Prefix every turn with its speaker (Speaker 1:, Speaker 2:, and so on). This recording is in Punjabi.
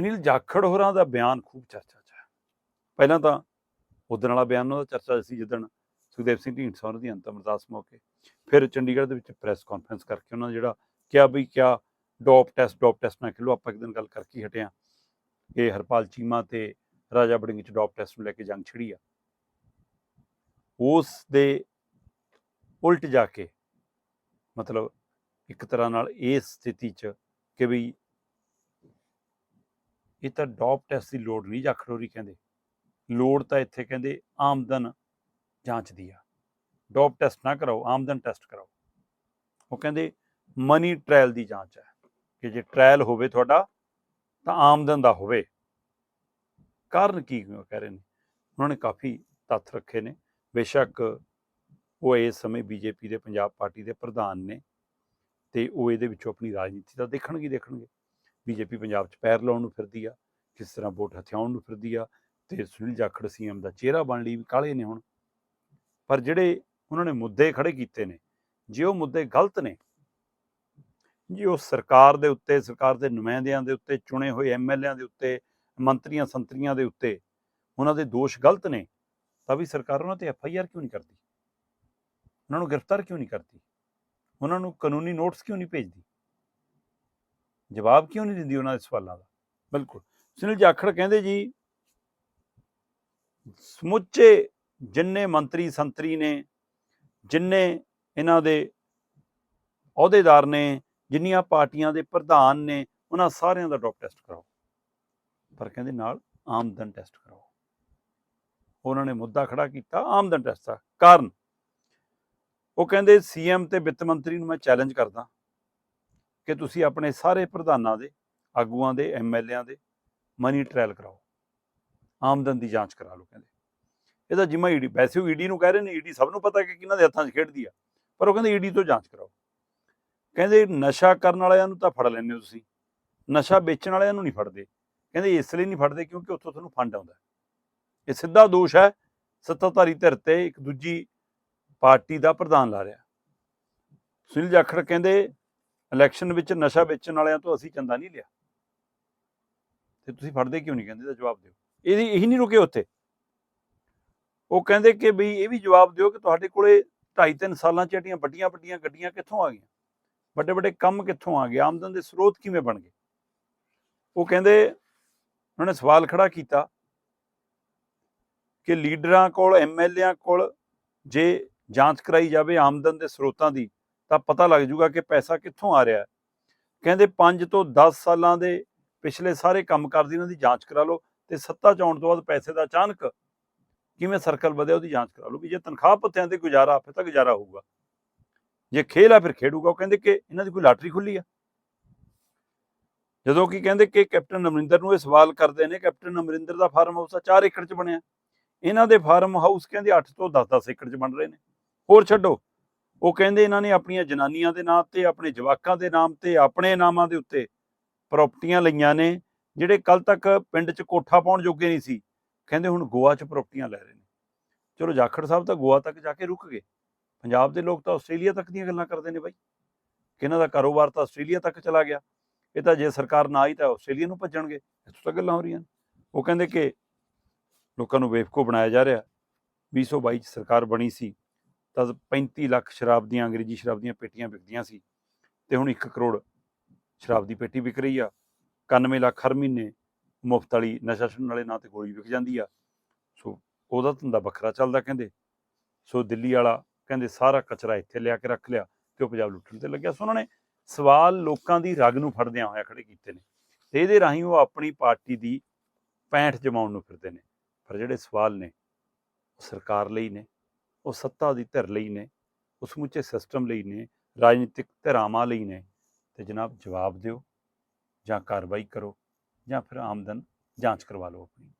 Speaker 1: ਸੁਨੀਲ ਜਾਖੜ ਹੋਰਾਂ ਦਾ ਬਿਆਨ ਖੂਬ ਚਰਚਾ 'ਚ ਹੈ। ਪਹਿਲਾਂ ਤਾਂ ਉਦਣ ਵਾਲਾ ਬਿਆਨ ਉਹਦਾ ਚਰਚਾ ਸੀ ਜਿੱਦਣ ਸੁਖਦੇਵ ਸਿੰਘ ਢੀਂਡਸਾ ਉਹਨਾਂ ਦੀ ਅੰਤਮ ਅਰਦਾਸ ਮੌਕੇ। ਫਿਰ ਚੰਡੀਗੜ੍ਹ ਦੇ ਵਿੱਚ ਪ੍ਰੈਸ ਕਾਨਫਰੰਸ ਕਰਕੇ ਉਹਨਾਂ ਨੇ ਜਿਹੜਾ ਕਿਹਾ ਵੀ ਕਿਆ ਡੋਪ ਟੈਸਟ ਡੋਪ ਟੈਸਟ ਨਾ ਖਿਲੋ ਆਪਾਂ ਇੱਕ ਦਿਨ ਗੱਲ ਕਰਕੇ ਹਟਿਆ ਹਟੇ ਇਹ ਹਰਪਾਲ ਚੀਮਾ ਤੇ ਰਾਜਾ ਬੜਿੰਗ ਚ ਡੋਪ ਟੈਸਟ ਨੂੰ ਲੈ ਕੇ ਜੰਗ ਛਿੜੀ ਆ। ਉਸ ਦੇ ਉਲਟ ਜਾ ਕੇ ਮਤਲਬ ਇੱਕ ਤਰ੍ਹਾਂ ਨਾਲ ਇਸ ਸਥਿਤੀ 'ਚ ਕਿ ਵੀ ਇਹ ਤਾਂ ਡੋਪ ਟੈਸਟ ਦੀ ਲੋੜ ਨਹੀਂ ਜਾਖੜੋਰੀ ਕਹਿੰਦੇ। ਲੋੜ ਤਾਂ ਇੱਥੇ ਕਹਿੰਦੇ ਆਮਦਨ ਜਾਂਚ ਦੀ ਆ। ਡੋਪ ਟੈਸਟ ਨਾ ਕਰਾਓ, ਆਮਦਨ ਟੈਸਟ ਕਰਾਓ। ਉਹ ਕਹਿੰਦੇ ਮਨੀ ਟ੍ਰਾਇਲ ਦੀ ਜਾਂਚ ਹੈ ਕਿ ਜੇ ਟ੍ਰਾਇਲ ਹੋਵੇ ਤੁਹਾਡਾ ਤਾਂ ਆਮਦਨ ਦਾ ਹੋਵੇ। ਕਾਰਨ ਕੀ ਕਹਿ ਰਹੇ ਨੇ? ਉਹਨਾਂ ਨੇ ਕਾਫੀ ਤੱਥ ਰੱਖੇ ਨੇ। ਬੇਸ਼ੱਕ ਉਹ ਇਸ ਸਮੇਂ ਬੀਜੇਪੀ ਦੇ, ਪੰਜਾਬ ਪਾਰਟੀ ਦੇ ਪ੍ਰਧਾਨ ਨੇ ਤੇ ਉਹ ਇਹਦੇ ਵਿੱਚੋਂ ਆਪਣੀ ਰਾਜਨੀਤੀ ਤਾਂ ਦੇਖਣਗੇ ਦੇਖਣਗੇ। ਬੀਜੇਪੀ ਪੰਜਾਬ 'ਚ ਪੈਰ ਲਾਉਣ ਨੂੰ ਫਿਰਦੀ ਆ, ਕਿਸ ਤਰ੍ਹਾਂ ਵੋਟ ਹਥਿਆਉਣ ਨੂੰ ਫਿਰਦੀ ਆ ਤੇ ਸੁਨੀਲ ਜਾਖੜ ਸੀਐਮ ਦਾ ਚਿਹਰਾ ਬਣ ਲਈ ਵੀ ਕਾਲੇ ਨੇ ਹੁਣ। ਪਰ ਜਿਹੜੇ ਉਹਨਾਂ ਨੇ ਮੁੱਦੇ ਖੜੇ ਕੀਤੇ ਨੇ, ਜੇ ਉਹ ਮੁੱਦੇ ਗਲਤ ਨੇ, ਜੇ ਉਹ ਸਰਕਾਰ ਦੇ ਉੱਤੇ, ਸਰਕਾਰ ਦੇ ਨੁਮਾਇੰਦਿਆਂ ਦੇ ਉੱਤੇ ਚੁਣੇ ਹੋਏ ਐਮਐਲਏਆਂ ਦੇ ਉੱਤੇ, ਮੰਤਰੀਆਂ, ਸੰਤਰੀਆਂ ਦੇ ਉੱਤੇ ਉਹਨਾਂ ਦੇ ਦੋਸ਼ ਗਲਤ ਨੇ, ਤਾਂ ਵੀ ਸਰਕਾਰ ਉਹਨਾਂ ਤੇ ਐਫਆਈਆਰ ਕਿਉਂ ਨਹੀਂ ਕਰਦੀ? ਉਹਨਾਂ ਨੂੰ ਗ੍ਰਿਫਤਾਰ ਕਿਉਂ ਨਹੀਂ ਕਰਦੀ? ਉਹਨਾਂ ਨੂੰ ਕਾਨੂੰਨੀ ਨੋਟਿਸ ਕਿਉਂ ਨਹੀਂ ਭੇਜਦੀ? ਜਵਾਬ ਕਿਉਂ ਨਹੀਂ ਦਿੰਦੀ ਉਹਨਾਂ ਦੇ ਸਵਾਲਾਂ ਦਾ? ਬਿਲਕੁਲ। ਸੁਨੀਲ ਜਾਖੜ ਕਹਿੰਦੇ ਜੀ, ਸਮੁੱਚੇ ਜਿੰਨੇ ਮੰਤਰੀ ਸੰਤਰੀ ਨੇ, ਜਿੰਨੇ ਇਹਨਾਂ ਦੇ ਅਹੁਦੇਦਾਰ ਨੇ, ਜਿੰਨੀਆਂ ਪਾਰਟੀਆਂ ਦੇ ਪ੍ਰਧਾਨ ਨੇ, ਉਹਨਾਂ ਸਾਰਿਆਂ ਦਾ ਡੋਪ ਟੈਸਟ ਕਰਾਓ। ਪਰ ਕਹਿੰਦੇ ਨਾਲ ਆਮਦਨ ਟੈਸਟ ਕਰਾਓ। ਉਹਨਾਂ ਨੇ ਮੁੱਦਾ ਖੜਾ ਕੀਤਾ, ਆਮਦਨ ਟੈਸਟ ਦਾ ਕਾਰਨ। ਉਹ ਕਹਿੰਦੇ ਸੀਐਮ ਤੇ ਵਿੱਤ ਮੰਤਰੀ ਨੂੰ ਮੈਂ ਚੈਲੰਜ ਕਰਦਾ। ਕਿ ਤੁਸੀਂ ਆਪਣੇ ਸਾਰੇ ਪ੍ਰਧਾਨਾਂ ਦੇ, ਆਗੂਆਂ ਦੇ ਐਮਐਲਏਆਂ ਦੇ ਮਨੀ ਟ੍ਰਾਇਲ ਕਰਾਓ। ਆਮਦਨ ਦੀ ਜਾਂਚ ਕਰਾ ਲਓ ਕਹਿੰਦੇ। ਇਹਦਾ ਜਿਮਾ ਈਡੀ ਵੈਸੇ ਉਹ ਈਡੀ ਨੂੰ ਕਹਿ ਰਹੇ ਨੇ ਈਡੀ ਸਭ ਨੂੰ ਪਤਾ ਕਿ ਕਿਹਨਾਂ ਦੇ ਹੱਥਾਂ 'ਚ ਖੇਡਦੀ ਆ, ਪਰ ਉਹ ਕਹਿੰਦੇ ਈਡੀ ਤੋਂ ਜਾਂਚ ਕਰਾਓ। ਕਹਿੰਦੇ ਨਸ਼ਾ ਕਰਨ ਵਾਲਿਆਂ ਨੂੰ ਤਾਂ ਫੜ ਲੈਂਦੇ ਹੋ ਤੁਸੀਂ। ਨਸ਼ਾ ਵੇਚਣ ਵਾਲਿਆਂ ਨੂੰ ਨਹੀਂ ਫੜਦੇ। ਕਹਿੰਦੇ ਇਸ ਲਈ ਨਹੀਂ ਫੜਦੇ ਕਿਉਂਕਿ ਉੱਥੋਂ ਤੁਹਾਨੂੰ ਫੰਡ ਆਉਂਦਾ। ਇਹ ਸਿੱਧਾ ਦੋਸ਼ ਹੈ, ਸੱਤਾਧਾਰੀ ਧਿਰ ਤੇ ਇੱਕ ਦੂਜੀ ਪਾਰਟੀ ਦਾ ਪ੍ਰਧਾਨ ਲਾ ਰਿਹਾ। ਸੁਨੀਲ ਜਾਖੜ ਕਹਿੰਦੇ ਇਲੈਕਸ਼ਨ ਵਿੱਚ ਨਸ਼ਾ ਵੇਚਣ ਵਾਲਿਆਂ ਤੋਂ ਅਸੀਂ ਚੰਦਾ ਨਹੀਂ ਲਿਆ। ਤੇ ਤੁਸੀਂ ਫੜਦੇ ਕਿਉਂ ਨਹੀਂ? ਕਹਿੰਦੇ ਦਾ ਜਵਾਬ ਦਿਓ। ਇਹਦੀ ਇਹੀ ਨਹੀਂ ਰੁਕੇ ਉੱਥੇ। ਉਹ ਕਹਿੰਦੇ ਕਿ ਬਈ ਇਹ ਵੀ ਜਵਾਬ ਦਿਓ ਕਿ ਤੁਹਾਡੇ ਕੋਲੇ 2.5-3 ਸਾਲਾਂ ਚ ਜਿਹੜੀਆਂ ਵੱਡੀਆਂ ਵੱਡੀਆਂ ਗੱਡੀਆਂ ਕਿੱਥੋਂ ਆ ਗਈਆਂ? ਵੱਡੇ ਵੱਡੇ ਕੰਮ ਕਿੱਥੋਂ ਆ ਗਏ? ਆਮਦਨ ਦੇ ਸਰੋਤ ਕਿਵੇਂ ਬਣ ਗਏ? ਉਹ ਕਹਿੰਦੇ, ਉਹਨਾਂ ਨੇ ਸਵਾਲ ਖੜਾ ਕੀਤਾ ਕਿ ਲੀਡਰਾਂ ਕੋਲ ਐਮਐਲਏਆਂ ਕੋਲ ਜੇ ਜਾਂਚ ਕਰਾਈ ਜਾਵੇ ਆਮਦਨ ਦੇ ਸਰੋਤਾਂ ਦੀ ਤਾਂ ਪਤਾ ਲੱਗ ਜੂਗਾ ਕਿ ਪੈਸਾ ਕਿੱਥੋਂ ਆ ਰਿਹਾ ਕਹਿੰਦੇ 5 ਤੋਂ 10 ਸਾਲਾਂ ਦੇ ਪਿਛਲੇ ਸਾਰੇ ਕੰਮ ਕਰਦੀ ਇਹਨਾਂ ਦੀ ਜਾਂਚ ਕਰਾ ਲਓ ਤੇ ਸੱਤਾ ਚ ਆਉਣ ਤੋਂ ਬਾਅਦ ਪੈਸੇ ਦਾ ਅਚਾਨਕ ਕਿਵੇਂ ਸਰਕਲ ਵਧਿਆ ਉਹਦੀ ਜਾਂਚ ਕਰਾ ਲਓ ਵੀ ਜੇ ਤਨਖਾਹ ਪੱਤਿਆਂ ਤੇ ਗੁਜ਼ਾਰਾ ਫਿਰ ਤਾਂ ਗੁਜ਼ਾਰਾ ਹੋਊਗਾ। ਜੇ ਖੇਲ ਆ ਫਿਰ ਖੇਡੂਗਾ, ਉਹ ਕਹਿੰਦੇ ਕਿ ਇਹਨਾਂ ਦੀ ਕੋਈ ਲਾਟਰੀ ਖੁੱਲੀ ਆ। ਜਦੋਂ ਕਿ ਕਹਿੰਦੇ ਕਿ ਕੈਪਟਨ ਅਮਰਿੰਦਰ ਨੂੰ ਇਹ ਸਵਾਲ ਕਰਦੇ ਨੇ, ਕੈਪਟਨ ਅਮਰਿੰਦਰ ਦਾ ਫਾਰਮ ਹਾਊਸ ਆ 4 ਏਕੜ ਚ ਬਣਿਆ। ਇਹਨਾਂ ਦੇ ਫਾਰਮ ਹਾਊਸ ਕਹਿੰਦੇ 8 ਤੋਂ 10-10 ਏਕੜ ਚ ਬਣ ਰਹੇ ਨੇ। ਹੋਰ ਛੱਡੋ। ਉਹ ਕਹਿੰਦੇ ਇਹਨਾਂ ਨੇ ਆਪਣੀਆਂ ਜਨਾਨੀਆਂ ਦੇ ਨਾਮ ਤੇ, ਆਪਣੇ ਜਵਾਕਾਂ ਦੇ ਨਾਮ ਤੇ, ਆਪਣੇ ਨਾਮਾਂ ਦੇ ਉੱਤੇ ਪ੍ਰਾਪਰਟੀਆਂ ਲਈਆਂ ਨੇ, ਜਿਹੜੇ ਕੱਲ ਤੱਕ ਪਿੰਡ 'ਚ ਕੋਠਾ ਪਾਉਣ ਜੋਗੇ ਨਹੀਂ ਸੀ। ਕਹਿੰਦੇ ਹੁਣ ਗੋਆ 'ਚ ਪ੍ਰਾਪਰਟੀਆਂ ਲੈ ਰਹੇ ਨੇ। ਚਲੋ ਜਾਖੜ ਸਾਹਿਬ ਤਾਂ ਗੋਆ ਤੱਕ ਜਾ ਕੇ ਰੁਕ ਗਏ। ਪੰਜਾਬ ਦੇ ਲੋਕ ਤਾਂ ਆਸਟ੍ਰੇਲੀਆ ਤੱਕ ਦੀਆਂ ਗੱਲਾਂ ਕਰਦੇ ਨੇ ਬਾਈ। ਕਿ ਇਹਨਾਂ ਦਾ ਕਾਰੋਬਾਰ ਤਾਂ ਆਸਟ੍ਰੇਲੀਆ ਤੱਕ ਚਲਾ ਗਿਆ। ਇਹ ਤਾਂ ਜੇ ਸਰਕਾਰ ਨਾ ਆਈ ਤਾਂ ਆਸਟ੍ਰੇਲੀਆ ਨੂੰ ਭੱਜਣਗੇ। ਇੱਥੋਂ ਤੱਕ ਗੱਲਾਂ ਹੋ ਰਹੀਆਂ ਨੇ। ਉਹ ਕਹਿੰਦੇ ਕਿ ਲੋਕਾਂ ਨੂੰ ਬੇਵਕੂਫ ਬਣਾਇਆ ਜਾ ਰਿਹਾ। 2022 ਚ ਸਰਕਾਰ ਬਣੀ ਸੀ। ਤਾਂ 35 ਲੱਖ ਸ਼ਰਾਬ ਦੀਆਂ, ਅੰਗਰੇਜ਼ੀ ਸ਼ਰਾਬ ਦੀਆਂ ਪੇਟੀਆਂ ਵਿਕਦੀਆਂ ਸੀ ਤੇ ਹੁਣ 1 ਕਰੋੜ ਸ਼ਰਾਬ ਦੀ ਪੇਟੀ ਵਿਕ ਰਹੀ ਆ। 91 ਲੱਖ ਹਰ ਮਹੀਨੇ ਮੁਫਤ ਵਾਲੀ ਨਸ਼ਾ ਛੁਡਾਉਣ ਵਾਲੇ ਨਾਂ ਤੇ ਗੋਲੀ ਵਿਕ ਜਾਂਦੀ ਆ। ਸੋ ਉਹਦਾ ਧੰਦਾ ਵੱਖਰਾ ਚੱਲਦਾ ਕਹਿੰਦੇ। ਸੋ ਦਿੱਲੀ ਵਾਲਾ ਕਹਿੰਦੇ ਸਾਰਾ ਕਚਰਾ ਇੱਥੇ ਲਿਆ ਕੇ ਰੱਖ ਲਿਆ ਤੇ ਉਹ ਪੰਜਾਬ ਲੁੱਟਣ ਤੇ ਲੱਗਿਆ। ਸੋ ਉਹਨਾਂ ਨੇ ਸਵਾਲ ਲੋਕਾਂ ਦੀ ਰਗ ਨੂੰ ਫੜਦਿਆਂ ਹੋਇਆ ਖੜੇ ਕੀਤੇ ਨੇ। ਤੇ ਇਹਦੇ ਰਾਹੀਂ ਉਹ ਆਪਣੀ ਪਾਰਟੀ ਦੀ ਪੈਂਠ ਜਮਾਉਣ ਨੂੰ ਫਿਰਦੇ ਨੇ। ਪਰ ਜਿਹੜੇ ਸਵਾਲ ਨੇ ਉਹ ਸਰਕਾਰ ਲਈ ਨੇ। ਉਹ ਸੱਤਾ ਦੀ ਧਿਰ ਲਈ ਨੇ ਉਹ ਸਮੁੱਚੇ ਸਿਸਟਮ ਲਈ ਨੇ, ਰਾਜਨੀਤਿਕ ਧਿਰਾਵਾਂ ਲਈ ਨੇ, ਤੇ ਜਨਾਬ ਜਵਾਬ ਦਿਓ ਜਾਂ ਕਾਰਵਾਈ ਕਰੋ ਜਾਂ ਫਿਰ ਆਮਦਨ ਜਾਂਚ ਕਰਵਾ ਲਓ ਆਪਣੀ।